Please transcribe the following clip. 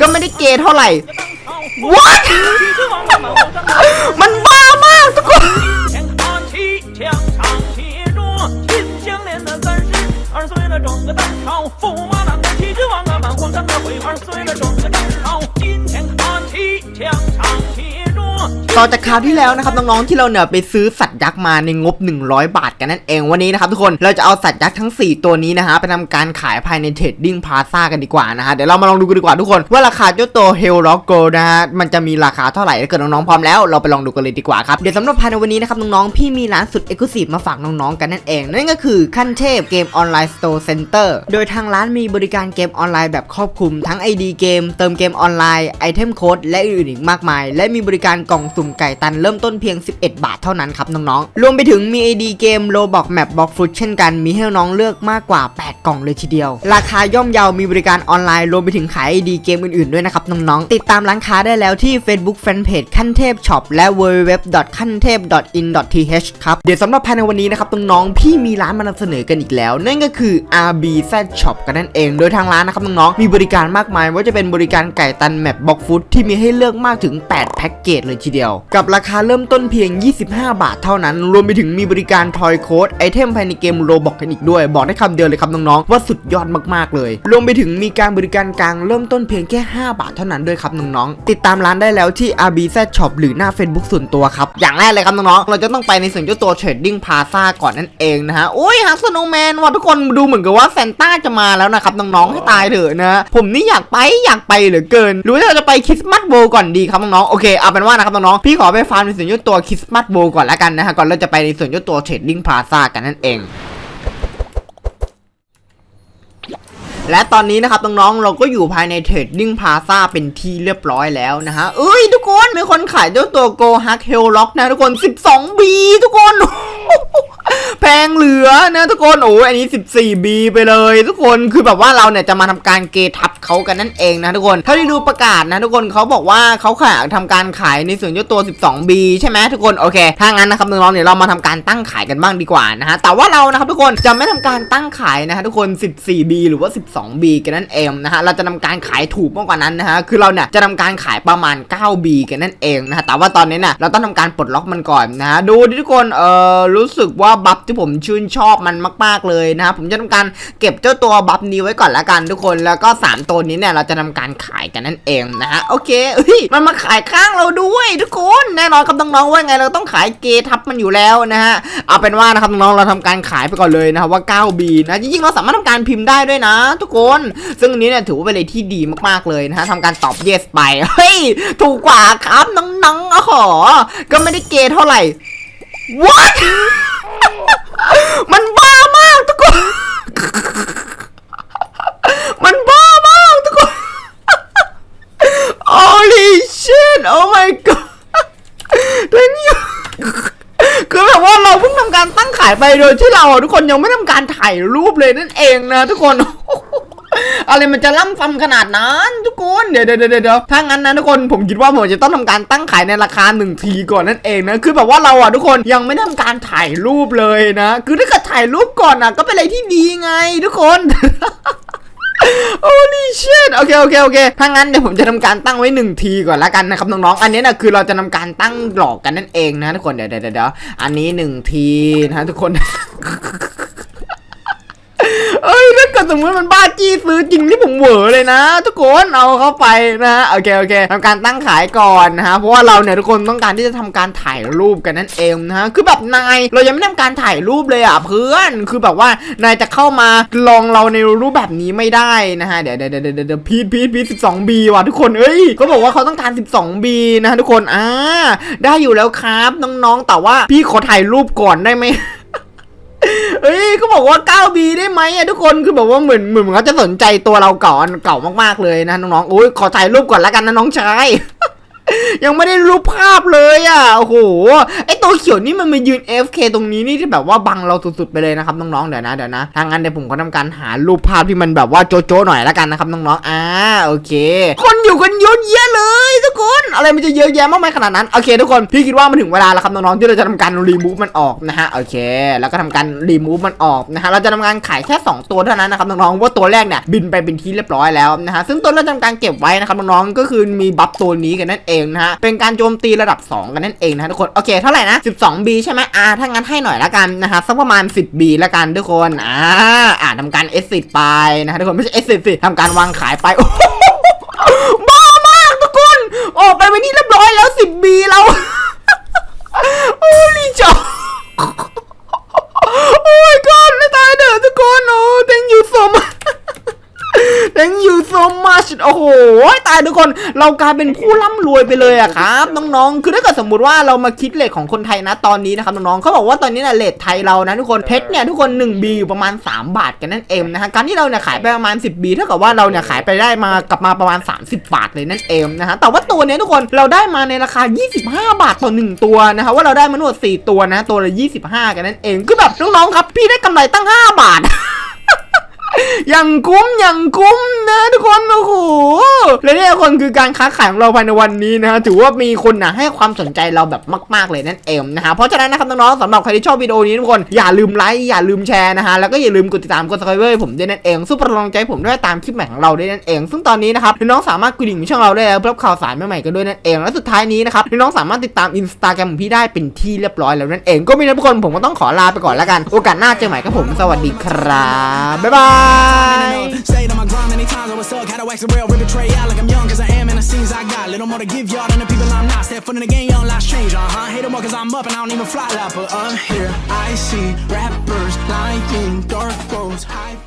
ก็ไม่ได้เกย์เท่าไหร่ what มันบ้ามากทุกคน 天看齐，墙上写着秦香莲的三十二岁了，整个当朝驸马 ต่อจากคราวที่แล้วนะครับน้องๆที่เราเนี่ยไปซื้อสัตว์ยักษ์มาในงบ 100 บาทกันนั่นเองวันนี้นะครับทุกคนเราจะเอาสัตว์ยักษ์ทั้ง 4 ตัวนี้นะฮะไปทำการขายภายในเทรดดิ้งพาซ่ากันดีกว่านะฮะเดี๋ยวเรามาลองดูกันดีกว่าทุกคนว่าราคาเจ้าตัวเฮลล็อกโกนะฮะมันจะมีราคาเท่าไหร่ถ้าเกิดน้องๆพร้อมแล้วเราไปลองดูกันเลยดีกว่าครับเดี๋ยวสำหรับภายในวันนี้นะครับน้องๆพี่มีร้านสุดเอกลุศิมาฝากน้องๆกันนั่นเองนั่นก็คือขั้นเทพเกมออนไลน์สโตร์เซ็นเตอร์โดยทางร้านมีบริการเกมออนไลน์แบบครอบคลุมทั้ง ID เกมเติมเกมออนไลน์ไอเทมโค้ดและอื่นๆอีกมากมาย และมีบริการกล่องสุ่มไก่ตันเริ่มต้นเพียง 11 บาทเท่านั้นครับน้องๆ รวมไปถึงมี ID เกมโลบอกแมปบอกฟุตเช่นกันมีให้น้องเลือกมากกว่า 8 กล่องเลยทีเดียว ราคาย่อมเยามีบริการออนไลน์รวมไปถึงขาย ID เกมอื่นๆด้วยนะครับน้องๆ ติดตามร้านค้าได้แล้วที่ Facebook Fanpage ขั้นเทพช็อปและ www ขั้นเทพ in th ครับเดี๋ยวสำหรับภายในวันนี้นะครับน้องๆพี่มีร้านมานำเสนอกันอีกแล้ว นั่นก็คือ RBZ Shop กันนั่นเอง โดยทางร้านนะครับน้องๆมีบริการมากมายว่าจะเป็นบริการไก่ตันแมปบอกฟุตที่มีให้เลือกมากถึง 8 แพ็กเกจเลยทีเดียวกับราคาเริ่มต้นเพียง 25 บาทเท่านั้น รวมไปถึงมีบริการทอยโค้ดไอเทมภายในเกมโรบอกกันอีกด้วย บอกได้คำเดียวเลยครับน้องๆว่าสุดยอดมากๆเลย รวมไปถึงมีการบริการกลางเริ่มต้นเพียงแค่ 5 บาทเท่านั้นด้วยครับน้องๆติดตามร้านได้แล้วที่ RBZ Shop หรือหน้า Facebook ส่วนตัวครับ อย่างแรกเลยครับน้องๆเราจะต้องไปในส่วนเจ้าตัว Trading Plaza ก่อนนั่นเองนะฮะโอ้ยฮักสโนแมนว่ะทุกคนดูเหมือนกับว่าแซนต้าจะมาแล้วนะครับน้องๆให้ตายเถอะนะผมนี่อยากไปอยากไปเหลือเกินหรือว่าเราจะไปคริสต์มาสโบก่อนดีครับน้องๆโอเคเอาเป็นว่านะครับน้องพี่ขอไปฟาร์มในส่วนเจ้าตัวคริสต์มาสโบก่อนละกันนะฮะก่อนเราจะไปในส่วนเจ้าตัวเทรดดิ้งพาซากันนั่นเองและตอนนี้นะครับน้องๆเราก็อยู่ภายในเทรดดิ้งพาซาเป็นที่เรียบร้อยแล้วนะฮะเอ้ยทุกคนมีคนขายเจ้าตัวโกฮักเฮลล็อกนะทุกคน 12B ทุกคน แพงเหลือนะทุกคนโอ้ยอันนี้ 14B ไปเลย ทุกคนคือแบบว่าเราเนี่ยจะมาทำการเกทับเขากันนั่นเองนะทุกคนเท่าที่ดูประกาศนะทุกคนเขาบอกว่าเขาขายทำการขายในส่วนเจ้าตัว 12B ใช่ไหมทุกคนโอเคถ้างั้นนะครับน้องๆเดี๋ยวเรามาทำการตั้งขายกันบ้างดีกว่านะฮะแต่ว่าเรานะครับทุกคนจะไม่ทำการตั้งขายนะฮะทุกคน 14B หรือว่า 12B กันนั่นเองนะฮะเราจะทำการขายถูกมากกว่านั้นนะฮะคือเราเนี่ยจะทำการขายประมาณ 9B กันนั่นเองนะฮะแต่ว่าตอนนี้เนี่ยเราต้องทำการปลดล็อกมันก่อนนะฮะดูทุกคนเอ่อรู้สึกว่าบัฟที่ผมชื่นชอบมันมาก ๆเลยนะฮะผมจะทำการเก็บเจ้าตัวบัฟนี้ไว้ก่อนละกันทุกคนแล้วก็ 3 ตัวนี้เนี่ยเราจะทำการขายกันนั่นเองนะฮะโอเคเอ้ยมันมาขายข้างเราด้วยทุกคนแน่นอนครับน้องๆว่าไงเราต้องขายเกทับมันอยู่แล้วนะฮะเอาเป็นว่านะครับน้องๆเราทำการขายไปก่อนเลยนะครับว่า 9B นะจริงๆเราสามารถทำการพิมพ์ได้ด้วยนะ ทุกคน ซึ่งอันนี้เนี่ยถือว่าเป็นอะไรที่ดีมากๆเลยนะฮะทำการตอบ yes ไปเฮ้ยถูกกว่าครับน้องๆอ๋อก็ไม่ได้เกเท่าไหร่ what มันบ้ามากทุกคน มันบ้ามากทุกคน holy shit oh my god ตัวนี้คือแบบว่าเราเพิ่งทำกายไปโดยที่เราทุกคนยังไม่ทำการถ่ายรูปเลยนั่นเองนะทุกคนอะไรมันจะล่ำซ้ำขนาดนั้นทุกคนเดี๋ยวเดี๋ยวเดี๋ยวถ้างั้นนะทุกคนผมคิดว่าผมจะต้องทำการตั้งขายในราคาหนึ่งทีก่อนนั่นเองนะคือแบบว่าเราอะทุกคนยังไม่ได้ทำการถ่ายรูปเลยนะ คือถ้าเกิดถ่ายรูปก่อนอะก็เป็นอะไรที่ดีไงทุกคน โอ้นี่เชนโอเคโอเคโอเคถ้างั้นเดี๋ยวผมจะทำการตั้งไว้หนึ่งทีก่อนละกันนะครับน้องๆอันนี้นะคือเราจะทำการตั้งหลอกกันนั่นเองนะทุกคนเดี๋ยวเดี๋ยวเดี๋ยวอันนี้หนึ่งทีนะทุกคน เอ้ยถ้าเกิดสมมติมันบ้าจี้ซื้อจริงที่ผมเหวอเลยนะ ทุกคนเอาเข้าไปนะฮะโอเคโอเคทำการตั้งขายก่อนนะฮะเพราะว่าเราเนี่ยทุกคนต้องการที่จะทำการถ่ายรูปกันนั่นเองนะฮะคือแบบนายเรายังไม่ทำการถ่ายรูปเลยอะเพื่อนคือแบบว่านายจะเข้ามาลองเราในรูปแบบนี้ไม่ได้นะฮะเดี๋ยวเดี๋ยวเดี๋ยวเดี๋ยวพีทพีทพีทสิบสองบีว่ะทุกคนเอ้ยเขาบอกว่าเขาต้องการ 12B นะฮะทุกคนอ่าได้อยู่แล้วครับน้องๆแต่ว่าพี่ขอถ่ายรูปก่อนได้ไหม ก็บอกว่า 9B ได้ไหมอะทุกคนคือแบบว่าเหมือนเหมือนเขาจะสนใจตัวเราก่อนเก่ามากๆเลยนะน้องๆโอ้ยขอถ่ายรูปก่อนละกันนะน้องชาย ยังไม่ได้รูปภาพเลยอะโอ้โหไอตัวเขียวนี่มันมายืน FK ตรงนี้นี่ที่แบบว่าบังเราสุดๆไปเลยนะครับน้องๆเดี๋ยวนะเดี๋ยวนะทางนั้นเดี๋ยวผมก็ทำการหารูปภาพที่มันแบบว่าโจ๊ะๆหน่อยละกันนะครับน้องๆอ่าโอเค คนอยู่กันเยอะแยะเลยทุกคนอะไรมันจะเยอะแยะมากมายขนาดนั้นโอเคทุกคนพี่คิดว่ามันถึงเวลาแล้วครับน้องๆที่เราจะทำการรีมูฟมันออกนะฮะโอเค แล้วก็ทำการรีมูฟมันออกนะฮะเราจะทำการขายแค่ 2 ตัวเท่านั้นนะครับน้องๆว่าตัวแรกเนี่ยบินไปเป็นที่เรียบร้อยแล้วนะฮะซึ่งตัวเราทำการเก็บไว้นะครับน้องๆก็คือมีบัฟตัวนี้กันนั่นเองนะฮะ เป็นการโจมตีระดับ 2 กันนั่นเองนะทุกคน โอเค เท่าไหร่นะ 12B ใช่ไหมอ่า ถ้างั้นให้หน่อยละกันนะฮะสักประมาณ 10B ละกันทุกคน อ่า อ่าทำการ S 10ไปนะฮะทุกคน ไม่ใช่ S 10สิทำการวางขายไปบ้ามากทุกคน ออกไปเป็นที่เรียบร้อยแล้ว 10B แล้ว โอ้ลีจอ โอ้ my god ไม่ตายเด้อทุกคนโอ้ thank you so much thank you so much โอ้โห ตายทุกคน เรากลายเป็นผู้ร่ำรวยไปเลยอะครับน้องๆ คือถ้าเกิดสมมติว่าเรามาคิดเลทของคนไทยนะตอนนี้นะครับน้องๆเขาบอกว่าตอนนี้นะเลทไทยเรานะทุกคนเพชรเนี่ยทุกคน 1B อยู่ประมาณ 3 บาทกันนั่นเองนะฮะการที่เราเนี่ยขายไปประมาณ 10B เท่ากับว่าเราเนี่ยขายไปได้มากลับมาประมาณ 30 บาทเลยนั่นเองนะฮะแต่ว่าตัวเนี้ยทุกคนเราได้มาในราคา 25 บาทต่อ 1 ตัวนะฮะว่าเราได้มาทั้งหมด4ตัวนะตัวละ25 กันนั่นเองคือแบบน้องๆครับพี่ได้กำไรตั้ง 5 บาท อยังคุ้มอยังคุ้มนะทุกคนโอ้โหและนี่คนคือการค้าขายของเราภายในวันนี้นะฮะถือว่ามีคนนะให้ความสนใจเราแบบมาก ๆเลยนั่นเองนะฮะเพราะฉะนั้นนะครับน้องๆสำหรับใครที่ชอบวิดีโอนี้ทุกคนอย่าลืมไลค์อย่าลืมแชร์นะฮะแล้วก็อย่าลืมกดติดตามกด subscribe ให้ผมด้วยนั่นเองสู้เป็นกำลังใจผมด้วยตามคลิปใหม่ของเราด้วยนั่นเอง ซึ่งตอนนี้นะครับน้องๆสามารถกดดิ่งช่องเราได้แล้วเพื่อรับข่าวสารใหม่ๆกันด้วยนั่นเอง และสุดท้ายนี้นะครับน้องๆสามารถติดตามอินสตาแกรมของพี่ได้เป็นที่เรียบร้อยแล้วนั่นเองก็มีนะทุกคนผมก็ต้องขอลาไปก่อนแล้วกันโอกาสหน้าเจอใหม่กับผมสวัสดีครับบ๊ายบาย Stayed on my grind many times, I was stuck, had to wax the real, rip a tray out like I'm young, cause I am, and the scenes I got. Little more to give y'all than the people I'm not. Step foot in the game, young life change, uh huh. Hate them more cause I'm up and I don't even fly like, but I'm here. I see rappers lying, dark roads, high